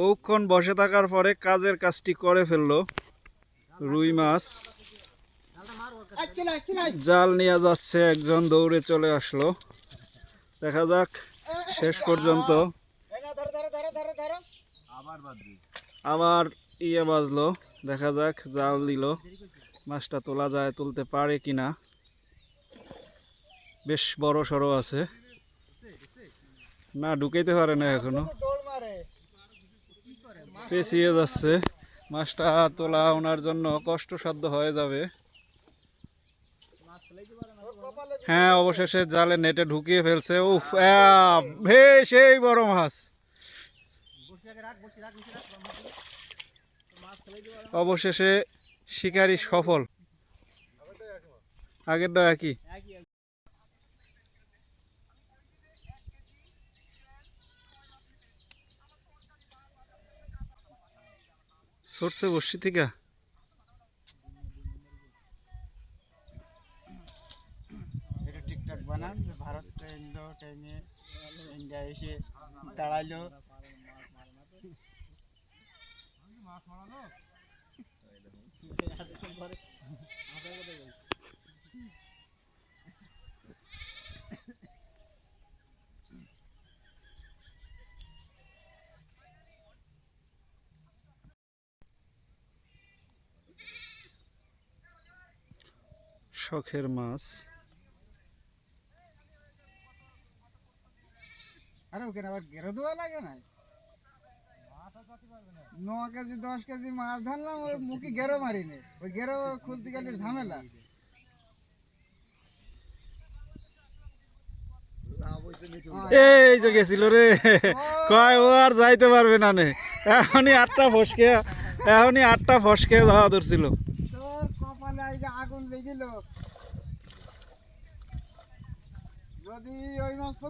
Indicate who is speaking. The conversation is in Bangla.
Speaker 1: বহুক্ষণ বসে থাকার পরে কাজের কাজটি করে ফেলল। রুই মাছ। জাল নিয়ে যাচ্ছে, একজন দৌড়ে চলে আসলো। দেখা যাক, শেষ পর্যন্ত। আবার ইয়ে বাজলো, দেখা যাক জাল দিল। মাছটা তোলা যায়, তুলতে পারে কিনা। বেশ বড় সড়ো আছে। না, ঢুকাইতে পারে না এখনও। পেঁচিয়ে যাচ্ছে। মাছটা তোলা ওনার জন্য কষ্টসাধ্য হয়ে যাবে। হ্যাঁ অবশেষে জালে নেটে ঢুকিয়ে ফেলছে। উফ সেই বড় মাছ। অবশেষে শিকারি সফল। আগেরটা একই। সরষে বসছি থেকে।
Speaker 2: এটা ভারত ট্রেনে ইন্ডিয়া এসে দাঁড়াইলো।
Speaker 1: শখের মাছ।
Speaker 2: আরে ওখানে আবার গেরো দেওয়া লাগে না? ন কেজি দশ কেজি মাছ ধরলাম ওই মুখে গেরো মারিনি। ওই গেরো খুলতে গেলে ঝামেলা।
Speaker 1: এই যে গেছিল রে। কয় ও আর যাইতে পারবে না নে। এখনই আটটা ফসকে এখনই আটটা ফসকে যাওয়া ধরছিল।
Speaker 2: আগুন লেগেল যদি ওই মাছ